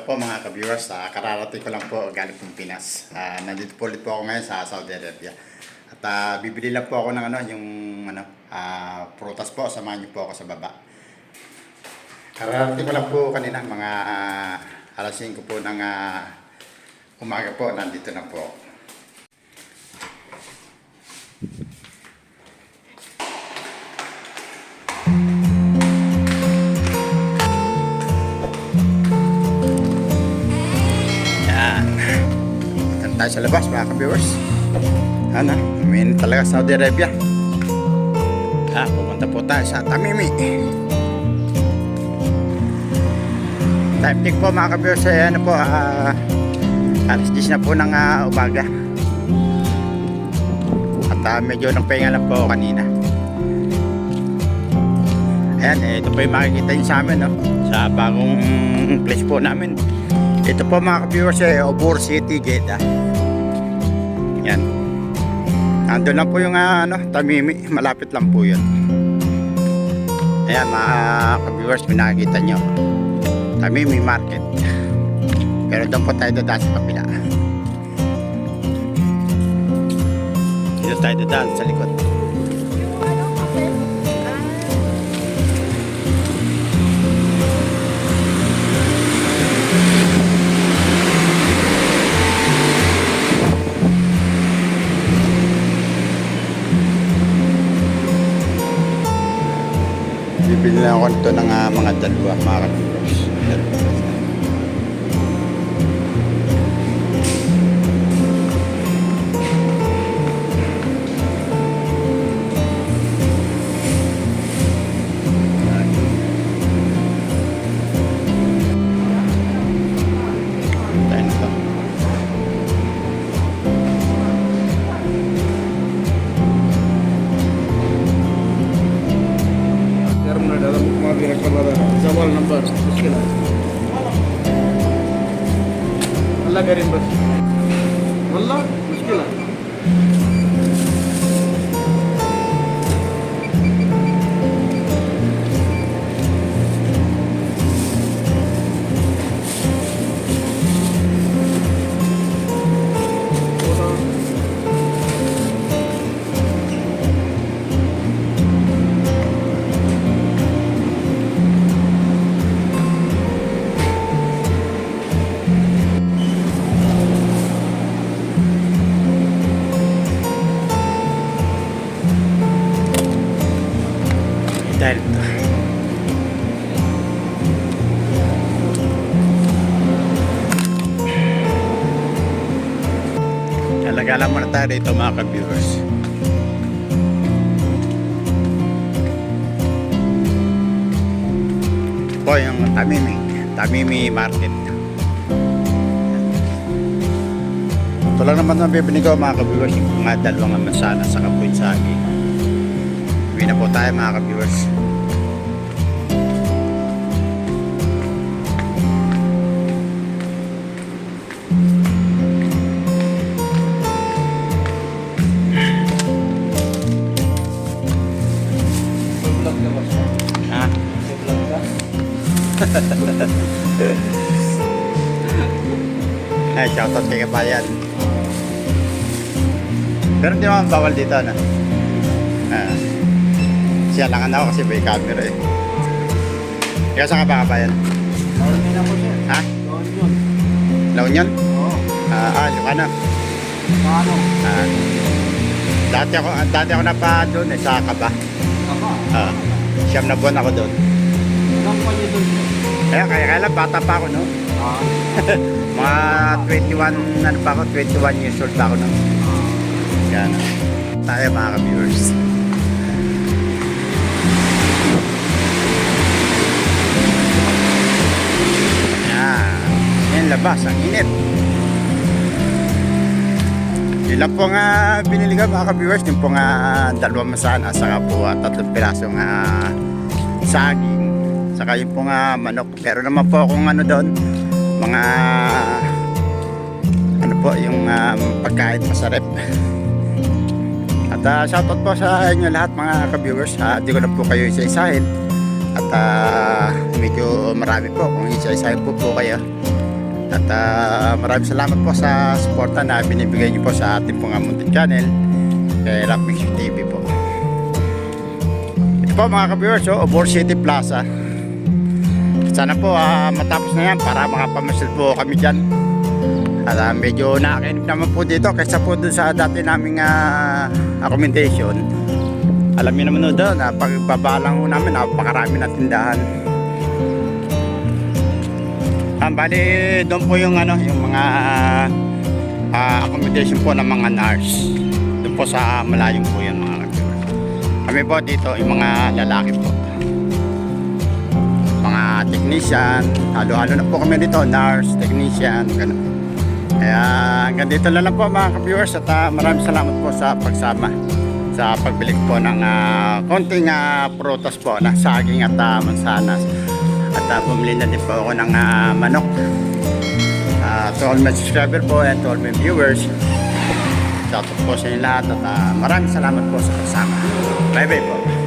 umaga po mga ka-viewers. Uh, kararating ko lang po galing pong Pinas. Ah, nandito po ulit po ako ngayon sa Saudi Arabia. At ah, bibili lang po ako ng ano, yung ano, ah, prutas po. Samahan niyo po ako sa baba. Kararating ko lang po kanina mga ah, alas 5 po ng ah, umaga po. Nandito na po. Tayo sa labas mga ka-viewers. Ano, umin talaga Saudi Arabia. Ah, pumunta po tayo sa Tamimi. Time check po mga ka-viewers. Eh, ano po, ah, alas 10 na po ng ah, umaga. At ah, medyo pahinga lang po kanina. Ayan, eh, ito po yung makikita nyo sa amin, no? Sa bagong place po namin. Ito po mga ka-viewers, eh, Obor City, Jeddah. Yan. Ando lang po yung ah, ano, Tamimi. Malapit lang po yun. Ayan mga ka-viewers, may nakikita nyo. Tamimi Market. Pero doon po tayo dadaan sa kapila. Dito tayo dadaan sa likod. Bibili na ako nito ng ah, mga dalawa, mga ka-viewers. जवाल number मुश्किल है अल्लाह करीम बस। अल्लाह मुश्किल है Dahil ito. Talaga lang muna tayo dito mga ka-viewers. Po yung Tamimi. Tamimi Market. Ito lang naman ang bibili mga ka-viewers. Yung mga dalawang mansanas sa kapoy sagi. Uwi na po tayo mga ka-viewers. Ay, shoutout kay Kabayan. Pero hindi naman bawal dito, ano? Ah. Siya lang ako kasi may camera eh. Ikaw saan ka ba Kabayan? Bawal din ako siya. Ha? Bawal yun. La Union? Oo. Ah, ah, Lucana. Paano? Ah. Dati ako, dati ako na pa doon eh, sa Kaba. Kaka. Ah. Siyam na buwan ako doon. Ilang pa niyo doon? Kaya, kaya, kaya lang, bata pa ako, no? Ah. Mga 21, ano pa ako, 21 years old pa ako noon. Yan. Tayo mga ka-viewers. Labas, ang init. Yun lang po nga binili ko mga ka-viewers. Yung po nga dalawang masana saka po ah, tatlong pirasong uh, saging. Saka yung po nga manok. Pero naman po akong ano doon, mga ano po yung um, pagkain masarap. At uh, shoutout po sa inyo lahat mga ka-viewers. Uh, di ko na po kayo isa-isahin. At ah, medyo marami po kung isa-isahin po po kayo. At ah, maraming salamat po sa suporta na binibigay niyo po sa ating pong Muntin Channel kay Rap Mix TV po. Ito po mga ka-viewers, oh, Obor City Plaza. Sana po ah, matapos na yan para makapamasyal po kami dyan. At ah, medyo nakakinig naman po dito kaysa po dun sa dati naming ah, accommodation. Alam niyo naman doon na pagbabalang namin, napakarami na tindahan. Ah, bali, doon po yung ano, yung mga ah, accommodation po ng mga nurse. Doon po sa malayong po yan mga ka-viewers. Kami po dito, yung mga lalaki po. Mga technician, halo-halo na po kami dito, nurse, technician, ganun. Kaya hanggang dito na lang po mga ka-viewers at ah, maraming salamat po sa pagsama sa pagbili po ng ah, konting ah, prutas po na saging at ah, mansanas. At uh, bumili na din po ako ng ah, manok. Uh, to all my subscriber po and to all my viewers. Shout out po sa inyo lahat at ah, maraming salamat po sa pagsama. Bye bye po.